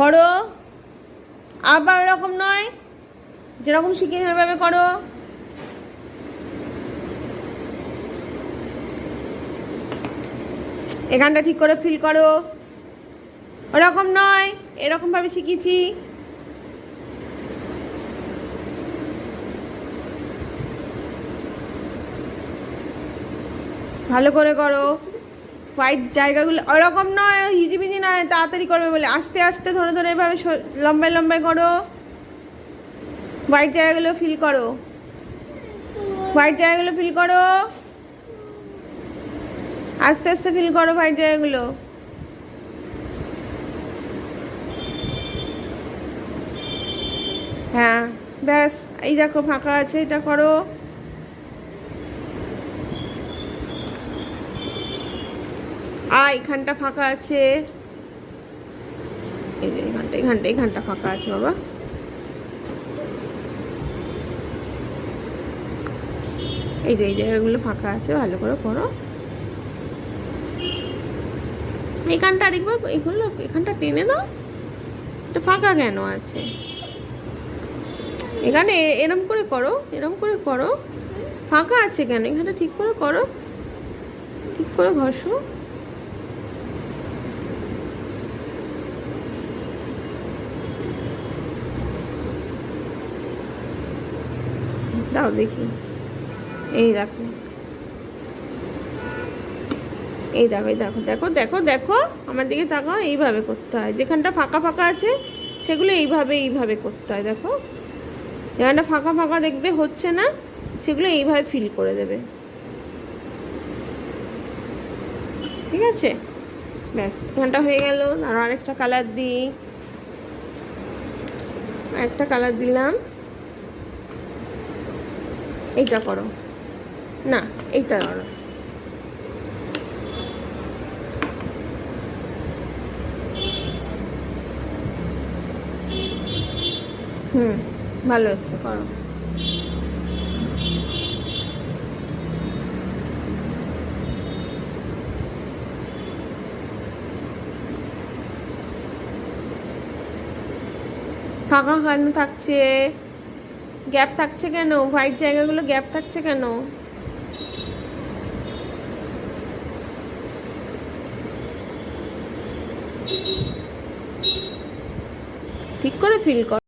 করো। আবার এরকম নয়, যেরকম শিখিয়ে সেভাবে করো। এখানটা ঠিক করে ফিল করো। ওরকম নয়, এরকম ভাবে শিখিয়েছি ভালো করে করো। হোয়াইট জায়গাগুলো ওরকম নয়, হিজিবিজি নয়, তাড়াতাড়ি করবে বলে। আস্তে আস্তে ধরে ধরে এভাবে লম্বায় লম্বাই করো। হোয়াইট জায়গাগুলো ফিল করো। হোয়াইট জায়গাগুলো ফিল করো। আস্তে আস্তে ফিল করো হোয়াইট জায়গাগুলো। হ্যাঁ ব্যাস, এই দেখো, ফাঁকা আছে, এটা করো। আ, এখানটা ফাঁকা আছে। এখানটা এখানটা এখানটা ফাঁকা আছে বাবা। এই যে, এই জায়গাগুলো ফাঁকা আছে, ভালো করে করো এখানটা আরেকবার এগুলো, এখানটা টেনে দাও। এটা ফাঁকা কেন আছে? এখানে এরম করে করো, এরম করে করো। ফাঁকা আছে কেন? এখানটা ঠিক করে করো। ঠিক করে ঘষো। দাও দেখি। এই দেখো। এই দেখো এই দেখো দেখো দেখো দেখো, আমার দিকে তাকাও, এইভাবে করতে হয়। যেখানটা ফাঁকা ফাঁকা আছে, সেগুলো এইভাবে এইভাবে করতে হয়, দেখো। যেখানটা ফাঁকা ফাঁকা দেখবে হচ্ছে না, সেগুলো এইভাবে ফিল করে দেবে। ঠিক আছে? ব্যাস, এখানটা হয়ে গেল। আর আরেকটা কালার দিই। একটা কালার দিলাম। এইটা করো। না এইটা করো। হুম ভালো হচ্ছে করো। ফাঁকা কেন থাকছে? গ্যাপ থাকছে কেন? হোয়াইট জায়গাগুলো গ্যাপ থাকছে কেন? ঠিক করে ফিল কর।